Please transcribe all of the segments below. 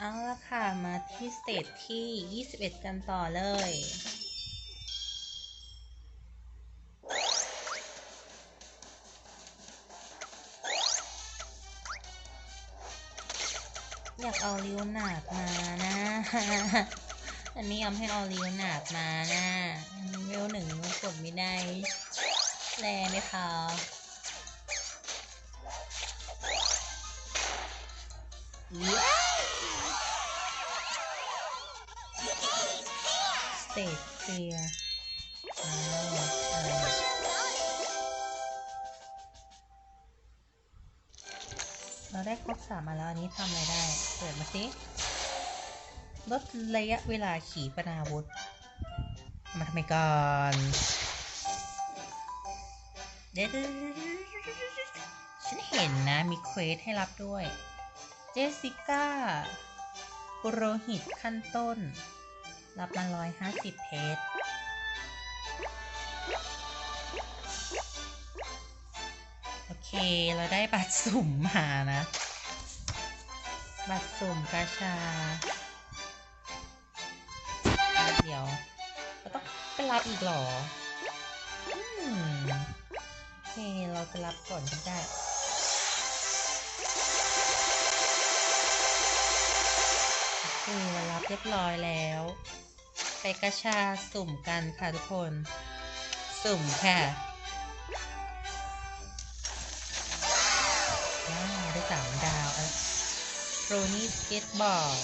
เอาละค่ะ มาที่สเตจที่ 21 กันต่อเลย อยากเอาลิวหนาดมานะ อันนี้ยอมให้เอาลิวหนาดมานะอันนี้เวลหนึ่งกดไม่ได้แรงไหมคะส เตจเสียอ้าวเราได้ครบสามมาแล้วอันนี้ทำอะไรได้ เปิดมาสิลดระยะเวลาขี่ปนาวุธ มาทำไมก่อนเดี๋ยวฉันเห็นนะ มีเควสให้รับด้วย เจสสิก้าปุโรหิตขั้นต้น รับมาร้อยห้าสิบเพชรโอเค เราได้บัตรสุ่มมานะ บัตรสุ่มกาชา เดี๋ยวเราต้องไปรับอีกหรออืมโอเค เราจะรับก่อนก็ได้โอเคเรารับเรียบร้อยแล้ว ไปกระชาสุ่มกันค่ะทุกคน สุ่มค่ะว้าวได้สามดาวแล้วโรนี่สเก็ตบอร์ด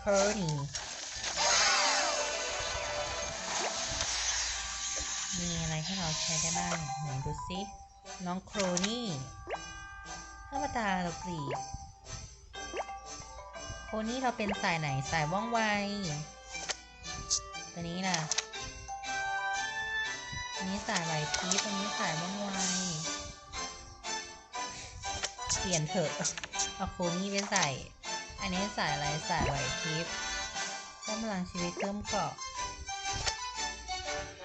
เครนี่มีอะไรให้เราใช้ได้บ้างไหนดูสิน้องโครนี่ข้าวตาเรากรีด นี่เราเป็นสายไหนสายว่องไว ตัวนี้ล่ะตัวนี้สายไหวพริบตัวนี้สายว่องไว เปลี่ยนเถอะ เอาโคนี่ไปใส่ อันนี้สายอะไรสายไหวพริบเพิ่มพลังชีวิตเพิ่มเกาะ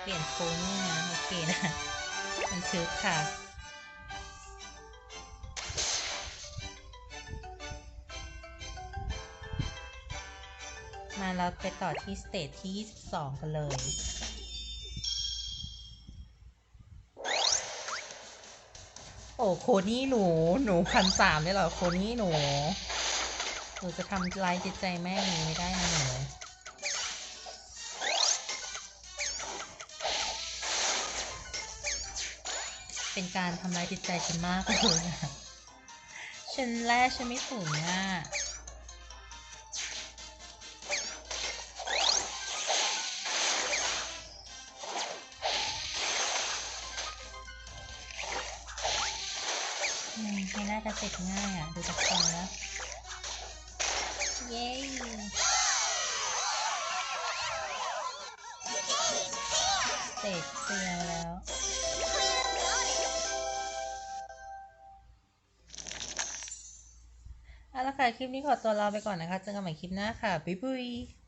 เปลี่ยนโคนี่นะโอเคนะ มันทึกค่ะ มาเราไปต่อที่สเตจที่ 22 กันเลยโอ้โคนี่หนู หนูพันสามเลยเหรอ โคนี่หนู หนูจะทำลายจิตใจแม่หนูไม่ได้นะหนูเป็นการทำลายจิตใจฉันมากเลยฉันแรกฉันไม่ถึงอะ อืมไม่น่าจะเสร็จง่ายอะดูจากทรงแล้วเย้เสร็จเคลียร์แล้วเอาละค่ะ คลิปนี้ขอตัวลาไปก่อนนะคะ เจอกันใหม่คลิปหน้าค่ะ บ๊ายบาย